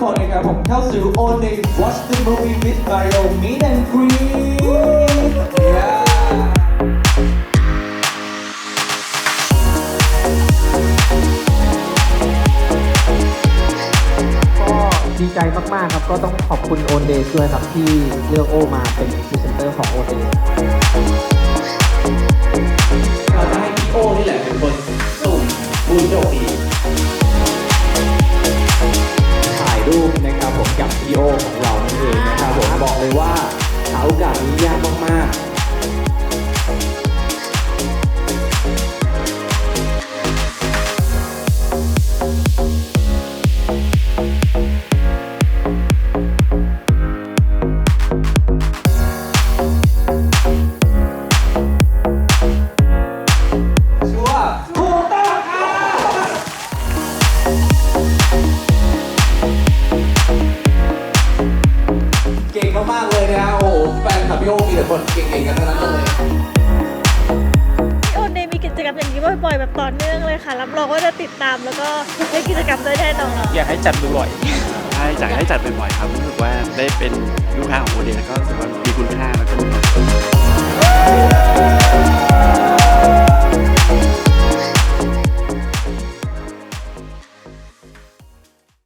คนนะครับผมเข้าสู่ All Day Watch the Movie with Mario Meet and Greet yeah. ดีใจมาก ๆ ครับ ก็ต้องขอบคุณโอนเดย์ด้วยครับ ที่เลือกโอมาเป็นพรีเซนเตอร์ของโอนเดย์เราจะให้พี่โอนี่แหละเป็นคนสุ่มผู้โชคดี รูปนะครับผมกับพีโอของเรานั่นเองนะครับผมบอกเลยว่าหาโอกาสนี้ยากมาก เก่งมากๆเลยนะฮะโอ้โหแฟนคลับพี่โอมีแต่คนเก่งๆกันทั้งนั้นเลยพี่โอนเดย์มีกิจกรรมอย่างนี้บ่อยๆแบบต่อเนื่องเลยค่ะ รับรองว่าจะติดตามแล้วก็เล่นกิจกรรมด้วยแน่นอนอยากให้จัดบ่อยๆใช่อยากให้จัดบ่อยๆครับรู้สึกว่าได้เป็นลูกค้าของโมเดลก็รู้สึกว่า